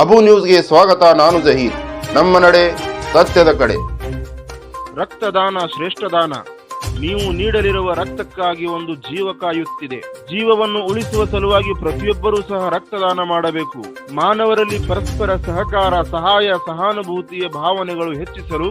ಅಬು ನ್ಯೂಸ್ಗೆ ಸ್ವಾಗತ, ನಾನು ಜಹೀರ್. ನಮ್ಮ ನಡೆ ಸತ್ಯದ ಕಡೆ. ರಕ್ತದಾನ ಶ್ರೇಷ್ಠ ದಾನ ನೀವು ನೀಡಲಿರುವ ರಕ್ತಕ್ಕಾಗಿ ಒಂದು ಜೀವ ಕಾಯುತ್ತಿದೆ ಜೀವವನ್ನು ಉಳಿಸುವ ಸಲುವಾಗಿ ಪ್ರತಿಯೊಬ್ಬರೂ ಸಹ ರಕ್ತದಾನ ಮಾಡಬೇಕು. ಮಾನವರಲ್ಲಿ ಪರಸ್ಪರ ಸಹಕಾರ, ಸಹಾಯ, ಸಹಾನುಭೂತಿಯ ಭಾವನೆಗಳು ಹೆಚ್ಚಿಸಲು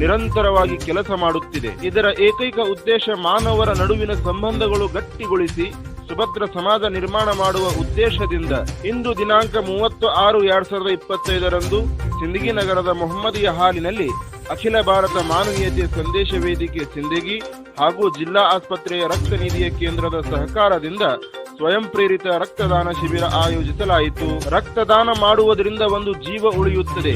ನಿರಂತರವಾಗಿ ಕೆಲಸ ಮಾಡುತ್ತಿದೆ. ಇದರ ಏಕೈಕ ಉದ್ದೇಶ ಮಾನವರ ನಡುವಿನ ಸಂಬಂಧಗಳು ಗಟ್ಟಿಗೊಳಿಸಿ ಸುಭದ್ರ ಸಮಾಜ ನಿರ್ಮಾಣ ಮಾಡುವ ಉದ್ದೇಶದಿಂದ ಇಂದು ದಿನಾಂಕ ಮೂವತ್ತು ಆರು ಎರಡ್ ಸಾವಿರದ ಇಪ್ಪತ್ತೈದರಂದು ಸಿಂದಗಿ ನಗರದ ಮೊಹಮ್ಮದಿಯ ಹಾಲಿನಲ್ಲಿ ಅಖಿಲ ಭಾರತ ಮಾನವೀಯತೆ ಸಂದೇಶ ವೇದಿಕೆ ಸಿಂದಗಿ ಹಾಗೂ ಜಿಲ್ಲಾ ಆಸ್ಪತ್ರೆಯ ರಕ್ತ ನಿಧಿಯ ಕೇಂದ್ರದ ಸಹಕಾರದಿಂದ ಸ್ವಯಂ ಪ್ರೇರಿತ ರಕ್ತದಾನ ಶಿಬಿರ ಆಯೋಜಿಸಲಾಯಿತು. ರಕ್ತದಾನ ಮಾಡುವುದರಿಂದ ಒಂದು ಜೀವ ಉಳಿಯುತ್ತದೆ.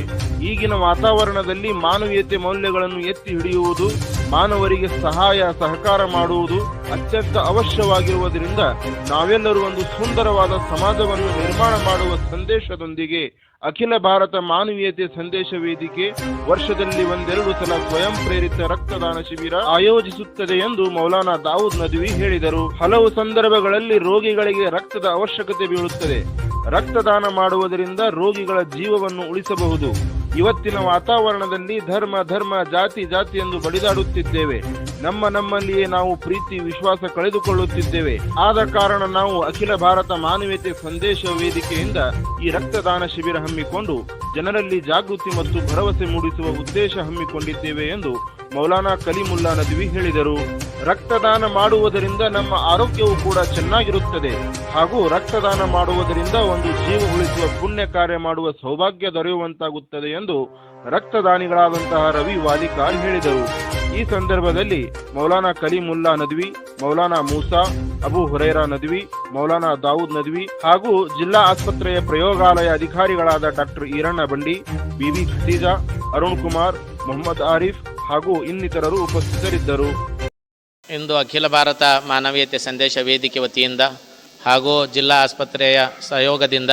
ಈಗಿನ ವಾತಾವರಣದಲ್ಲಿ ಮಾನವೀಯತೆ ಮೌಲ್ಯಗಳನ್ನು ಎತ್ತಿ ಹಿಡಿಯುವುದು ಮಾನವರಿಗೆ ಸಹಾಯ, ಸಹಕಾರ ಮಾಡುವುದು ಅತ್ಯಂತ ಅವಶ್ಯವಾಗಿರುವುದರಿಂದ ನಾವೆಲ್ಲರೂ ಒಂದು ಸುಂದರವಾದ ಸಮಾಜವನ್ನು ನಿರ್ಮಾಣ ಮಾಡುವ ಸಂದೇಶದೊಂದಿಗೆ ಅಖಿಲ ಭಾರತ ಮಾನವೀಯತೆ ಸಂದೇಶ ವೇದಿಕೆ ವರ್ಷದಲ್ಲಿ ಒಂದೆರಡು ಸಲ ಸ್ವಯಂ ಪ್ರೇರಿತ ರಕ್ತದಾನ ಶಿಬಿರ ಆಯೋಜಿಸುತ್ತದೆ ಎಂದು ಮೌಲಾನಾ ದಾವೂದ್ ನದ್ವಿ ಹೇಳಿದರು. ಹಲವು ಸಂದರ್ಭಗಳಲ್ಲಿ ರೋಗಿಗಳಿಗೆ ರಕ್ತದ ಅವಶ್ಯಕತೆ ಬೀಳುತ್ತದೆ. ರಕ್ತದಾನ ಮಾಡುವುದರಿಂದ ರೋಗಿಗಳ ಜೀವವನ್ನು ಉಳಿಸಬಹುದು. ಇವತ್ತಿನ ವಾತಾವರಣದಲ್ಲಿ ಧರ್ಮ ಧರ್ಮ ಜಾತಿ ಜಾತಿ ಎಂದು ಬಡಿದಾಡುತ್ತಿದ್ದೇವೆ. ನಮ್ಮ ನಮ್ಮಲ್ಲಿಯೇ ನಾವು ಪ್ರೀತಿ, ವಿಶ್ವಾಸ ಕಳೆದುಕೊಳ್ಳುತ್ತಿದ್ದೇವೆ. ಆದ ಕಾರಣ ನಾವು ಅಖಿಲ ಭಾರತ ಮಾನವೀಯತೆ ಸಂದೇಶ ವೇದಿಕೆಯಿಂದ ಈ ರಕ್ತದಾನ ಶಿಬಿರ ಹಮ್ಮಿಕೊಂಡು ಜನರಲ್ಲಿ ಜಾಗೃತಿ ಮತ್ತು ಭರವಸೆ ಮೂಡಿಸುವ ಉದ್ದೇಶ ಹಮ್ಮಿಕೊಂಡಿದ್ದೇವೆ ಎಂದು ಮೌಲಾನಾ ಕಲಿಮುಲ್ಲಾ ನದ್ವಿ ಹೇಳಿದರು. ರಕ್ತದಾನ ಮಾಡುವುದರಿಂದ ನಮ್ಮ ಆರೋಗ್ಯವು ಕೂಡ ಚೆನ್ನಾಗಿರುತ್ತದೆ. ಹಾಗೂ ರಕ್ತದಾನ ಮಾಡುವುದರಿಂದ ಒಂದು ಜೀವ ಉಳಿಸುವ ಪುಣ್ಯ ಕಾರ್ಯ ಮಾಡುವ ಸೌಭಾಗ್ಯ ದೊರೆಯುವಂತಾಗುತ್ತದೆ ಎಂದು ರಕ್ತದಾನಿಗಳಾದಂತಹ ರವಿ ವಾಲಿಕಾರ್ ಹೇಳಿದರು. ಈ ಸಂದರ್ಭದಲ್ಲಿ ಮೌಲಾನಾ ಕಲಿಮುಲ್ಲಾ ನದ್ವಿ, ಮೌಲಾನಾ ಮೂಸಾ, ಅಬು ಹುರೈರಾ ನದ್ವಿ, ಮೌಲಾನಾ ದಾವೂದ್ ನದ್ವಿ ಹಾಗೂ ಜಿಲ್ಲಾ ಆಸ್ಪತ್ರೆಯ ಪ್ರಯೋಗಾಲಯ ಅಧಿಕಾರಿಗಳಾದ ಡಾಕ್ಟರ್ ಈರಣ್ಣ ಬಂಡಿ, ಬಿವಿ ಖತೀಜಾ, ಅರುಣ್ ಕುಮಾರ್, ಮೊಹಮ್ಮದ್ ಆರಿಫ್ ಹಾಗೂ ಇನ್ನಿತರರು ಉಪಸ್ಥಿತರಿದ್ದರು. ಇಂದು ಅಖಿಲ ಭಾರತ ಮಾನವೀಯತೆ ಸಂದೇಶ ವೇದಿಕೆ ವತಿಯಿಂದ ಹಾಗೂ ಜಿಲ್ಲಾ ಆಸ್ಪತ್ರೆಯ ಸಹಯೋಗದಿಂದ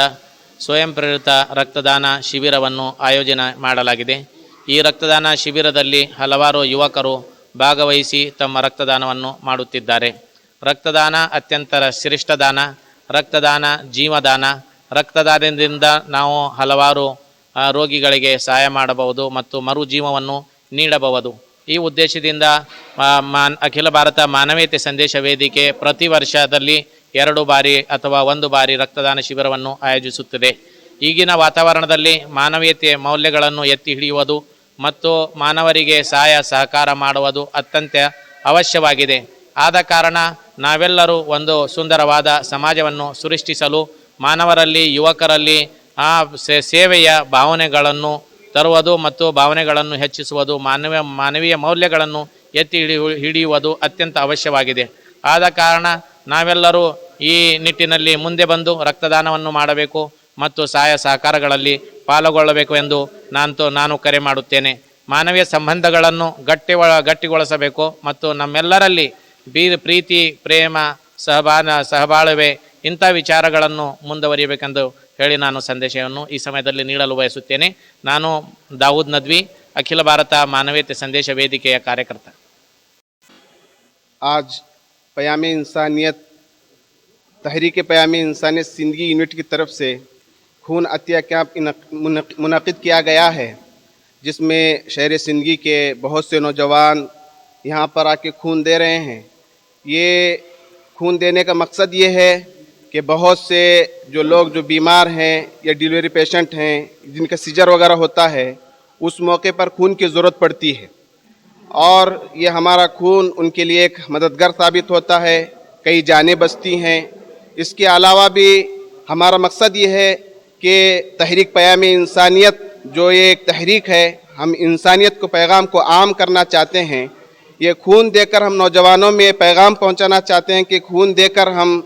ಸ್ವಯಂ ಪ್ರೇರಿತ ರಕ್ತದಾನ ಶಿಬಿರವನ್ನು ಆಯೋಜನೆ ಮಾಡಲಾಗಿದೆ. ಈ ರಕ್ತದಾನ ಶಿಬಿರದಲ್ಲಿ ಹಲವಾರು ಯುವಕರು ಭಾಗವಹಿಸಿ ತಮ್ಮ ರಕ್ತದಾನವನ್ನು ಮಾಡುತ್ತಿದ್ದಾರೆ. ರಕ್ತದಾನ ಅತ್ಯಂತ ಶ್ರೇಷ್ಠ ದಾನ. ರಕ್ತದಾನ ಜೀವದಾನ. ರಕ್ತದಾನದಿಂದ ನಾವು ಹಲವಾರು ರೋಗಿಗಳಿಗೆ ಸಹಾಯ ಮಾಡಬಹುದು ಮತ್ತು ಮರು ಜೀವವನ್ನು ನೀಡಬಹುದು. ಈ ಉದ್ದೇಶದಿಂದ ಮಾನ್, ಅಖಿಲ ಭಾರತ ಮಾನವೀಯತೆ ಸಂದೇಶ ವೇದಿಕೆ ಪ್ರತಿ ವರ್ಷದಲ್ಲಿ ಎರಡು ಬಾರಿ ಅಥವಾ ಒಂದು ಬಾರಿ ರಕ್ತದಾನ ಶಿಬಿರವನ್ನು ಆಯೋಜಿಸುತ್ತದೆ. ಈಗಿನ ವಾತಾವರಣದಲ್ಲಿ ಮಾನವೀಯತೆ ಮೌಲ್ಯಗಳನ್ನು ಎತ್ತಿ ಹಿಡಿಯುವುದು ಮತ್ತು ಮಾನವರಿಗೆ ಸಹಾಯ ಸಹಕಾರ ಮಾಡುವುದು ಅತ್ಯಂತ ಅವಶ್ಯವಾಗಿದೆ. ಆದ ಕಾರಣ ನಾವೆಲ್ಲರೂ ಒಂದು ಸುಂದರವಾದ ಸಮಾಜವನ್ನು ಸೃಷ್ಟಿಸಲು ಮಾನವರಲ್ಲಿ, ಯುವಕರಲ್ಲಿ ಆ ಸೇವೆಯ ಭಾವನೆಗಳನ್ನು ತರುವುದು ಮತ್ತು ಭಾವನೆಗಳನ್ನು ಹೆಚ್ಚಿಸುವುದು ಮಾನವ ಮಾನವೀಯ ಮೌಲ್ಯಗಳನ್ನು ಎತ್ತಿ ಹಿಡಿಯು ಹಿಡಿಯುವುದು ಅತ್ಯಂತ ಅವಶ್ಯವಾಗಿದೆ. ಆದ ಕಾರಣ ನಾವೆಲ್ಲರೂ ಈ ನಿಟ್ಟಿನಲ್ಲಿ ಮುಂದೆ ಬಂದು ರಕ್ತದಾನವನ್ನು ಮಾಡಬೇಕು ಮತ್ತು ಸಹಾಯ ಸಹಕಾರಗಳಲ್ಲಿ ಪಾಲ್ಗೊಳ್ಳಬೇಕು ಎಂದು ನಾನು ನಾನು ಕರೆ ಮಾಡುತ್ತೇನೆ. ಮಾನವೀಯ ಸಂಬಂಧಗಳನ್ನು ಗಟ್ಟಿ ಗಟ್ಟಿಗೊಳಿಸಬೇಕು ಮತ್ತು ನಮ್ಮೆಲ್ಲರಲ್ಲಿ ಬೀ, ಪ್ರೀತಿ, ಪ್ರೇಮ, ಸಹಬಾನ, ಸಹಬಾಳ್ವೆ ಇಂಥ ವಿಚಾರಗಳನ್ನು ಮುಂದುವರಿಯಬೇಕೆಂದು ಹೇಳಿ ನಾನು ಸಂದೇಶವನ್ನು ಈ ಸಮಯದಲ್ಲಿ ನೀಡಲು ಬಯಸುತ್ತೇನೆ. ನಾನು ದಾವೂದ್ ನದ್ವಿ, ಅಖಿಲ ಭಾರತ ಮಾನವೀಯತೆ ಸಂದೇಶ ವೇದಿಕೆಯ ಕಾರ್ಯಕರ್ತ. پیام انسانیت، تحریک پیام انسانیت سندگی یونٹ کی طرف سے خون عطیہ کیمپ منعقد کیا گیا ہے، جس میں شہر سندگی کے بہت سے نوجوان یہاں پر آ کے خون دے رہے ہیں۔ یہ خون دینے کا مقصد یہ ہے کہ بہت سے جو لوگ جو بیمار ہیں یا ڈیلیوری پیشنٹ ہیں، جن کا سیجر وغیرہ ہوتا ہے، اس موقع پر خون کی ضرورت پڑتی ہے۔ اور یہ ہمارا خون ان کے لیے ایک مددگار ثابت ہوتا ہے، کئی جانیں بستی ہیں۔ اس کے علاوہ بھی ہمارا مقصد یہ ہے کہ تحریک پیام انسانیت جو یہ ایک تحریک ہے، ہم انسانیت کو پیغام کو عام کرنا چاہتے ہیں۔ یہ خون دے کر ہم نوجوانوں میں پیغام پہنچانا چاہتے ہیں کہ خون دے کر ہم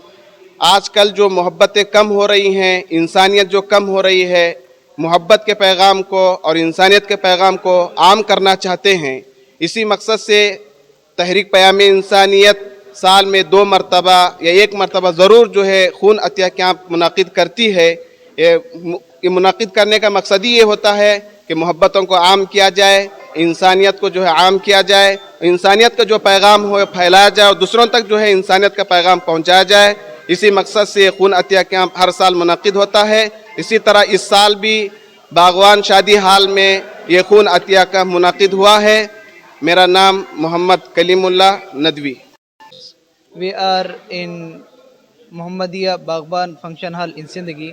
آج کل جو محبتیں کم ہو رہی ہیں، انسانیت جو کم ہو رہی ہے، محبت کے پیغام کو اور انسانیت کے پیغام کو عام کرنا چاہتے ہیں۔ اسی مقصد سے تحریک پیام انسانیت سال میں دو مرتبہ یا ایک مرتبہ ضرور جو ہے خون عطیہ کیمپ منعقد کرتی ہے۔ یہ منعقد کرنے کا مقصد ہی یہ ہوتا ہے کہ محبتوں کو عام کیا جائے، انسانیت کو جو ہے عام کیا جائے، انسانیت کا جو پیغام ہو پھیلایا جائے اور دوسروں تک جو ہے انسانیت کا پیغام پہنچایا جائے۔ اسی مقصد سے خون عطیہ کیمپ ہر سال منعقد ہوتا ہے۔ اسی طرح اس سال بھی باغوان شادی حال میں یہ خون عطیہ کا منعقد ہوا ہے۔ میرا نام محمد کلیم اللہ ندوی۔ وی آر ان محمدیہ باغبان فنکشن ہال ان زندگی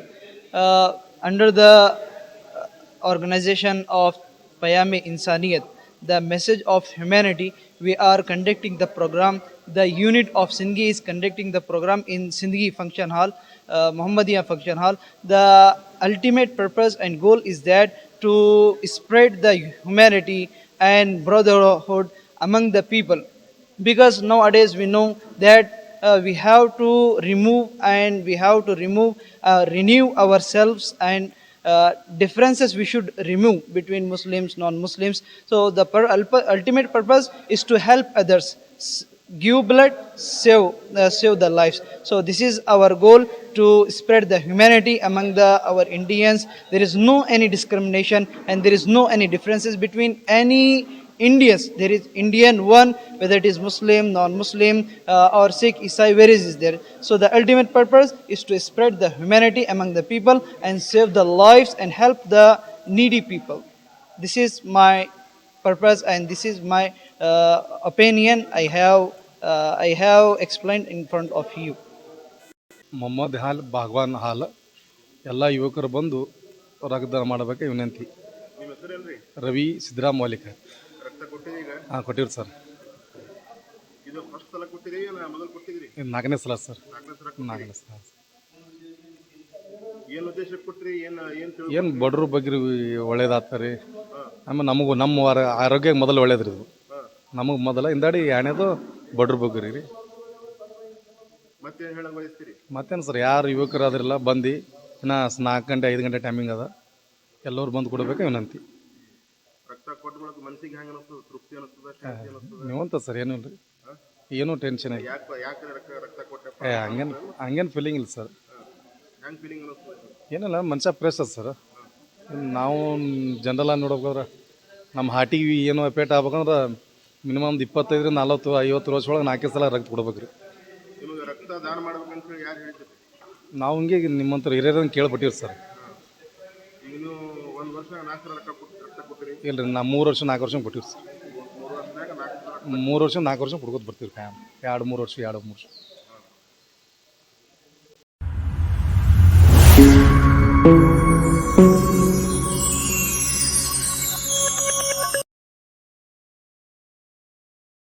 انڈر دا آرگنائزیشن آف پیام انسانیت دا میسج آف ہیومینٹی وی آر کنڈکٹنگ دا پروگرام دا یونٹ آف سندگی از کنڈکٹنگ دا پروگرام ان سندگی فنکشن ہال محمدیہ فنکشن ہال دا الٹیمیٹ پرپز اینڈ گول از دیٹ ٹو اسپریڈ دا ہیومینٹی and brotherhood among the people. Because nowadays we know that uh, we have to remove and we have to remove uh, renew ourselves and uh, differences we should remove between muslims non-muslims. So the per- ultimate purpose is to help others give blood save uh, save the lives so this is our goal to spread the humanity among the our indians there is no any discrimination and there is no any differences between any Indians. There is Indian one, whether it is Muslim, non-Muslim, uh, or Sikh, Isai, where is is there? So the ultimate purpose is to spread the humanity among the people and save the lives and help the needy people. This is my purpose and this is my uh, opinion. I have uh, I have explained in front of you. Mohammed ಹಾಲ್ ಬಾಗ್ವಾನ್ ಹಾಲ್ ಎಲ್ಲ ಯುವಕರು ಬಂದು ರಕ್ತದಾನ ಮಾಡಬೇಕು ವಿನಂತಿ ರವಿ ಸಿದ್ದರಾಮ್ ಮೌಲಿಕ. ಹಾಂ ಕೊಟ್ಟಿವ್ರಿ sir. ನಾಲ್ಕನೇ ಸಲ sir. ನಾಲ್ಕನೇ ಸಲ ಏನ್ ಬಡ್ರ ಬಗ್ಗೆ ಒಳ್ಳೇದಾಗ್ತಾರೆ. ಆಮೇಲೆ ನಮಗೂ ನಮ್ಮ ಆರ- ಆರೋಗ್ಯ ಮೊದಲು ಒಳ್ಳೇದ್ರಿ ಇದು. ನಮಗೆ ಮೊದಲ ಹಿಂದಾಡಿ ಎರಡನೇದು ಬಡ್ರ ಬಗ್ಗೆ ರೀ. ಮತ್ತೇನು ಸರ್ ಯಾರು ಯುವಕರು ಅದ್ರಲ್ಲ ಬಂದು ಇನ್ನು ನಾಲ್ಕು ಗಂಟೆ ಐದು ಗಂಟೆ ಟೈಮಿಂಗ್ ಅದ. ಎಲ್ಲರೂ ಬಂದು ಕೊಡಬೇಕು ವಿನಂತಿ. ನೀವಂತ ಸರ್ ಏನು ಇಲ್ಲ. ರೀ ಏನೂ ಟೆನ್ಷನ್ ಏ ಹಂಗೇನು ಹಂಗೇನು ಫೀಲಿಂಗ್ ಇಲ್ಲ ಸರ್. ಹೆಂಗ್ ಫೀಲಿಂಗ್ ಅನಿಸ್ತದ? ಏನಿಲ್ಲ ಮನುಷ್ಯ ಫ್ರೆಶ್ ಅದ ಸರ್ ನಾವು ಜನರಲ್ಲ ನೋಡ್ಬೇಕಾದ್ರೆ ನಮ್ಮ ಹಾರ್ಟಿಗೆ ಏನು ಎಫೆಕ್ಟ್ ಆಗ್ಬೇಕಂದ್ರೆ ಮಿನಿಮಮ್ ಒಂದು ಇಪ್ಪತ್ತೈದರಿಂದ ನಲ್ವತ್ತು ಐವತ್ತು ವರ್ಷ ಒಳಗೆ ನಾಲ್ಕೇ ಸಲ ರಕ್ತ ಕೊಡ್ಬೇಕು ರೀ ನಿಮಗೆ ರಕ್ತ ದಾನ ಮಾಡ್ಬೇಕಂತ ಹೇಳಿ ಯಾರು ಹೇಳಿದ್ರು? ನಾವು ಹಿಂಗೆ ನಿಮ್ಮಂತ ಹಿರಿಯರನ್ನು ಕೇಳ್ಬಿಟ್ಟಿವ್ರಿ ಸರ್ ನೀವು ಕೊಟ್ಟಿರಿ. ಇಲ್ಲ ರೀ ನಾ ಮೂರು ವರ್ಷ ನಾಲ್ಕು ವರ್ಷ ಕೊಟ್ಟಿವ್ರಿ ಸರ್ ಮೂರು ವರ್ಷ ನಾಲ್ಕು ವರ್ಷ ಕೊಡ್ಕೋತ ಬರ್ತೀವಿ ಕಾಯಂ. ಎರಡು ಮೂರು ವರ್ಷ ಎರಡು ಮೂರು ವರ್ಷ.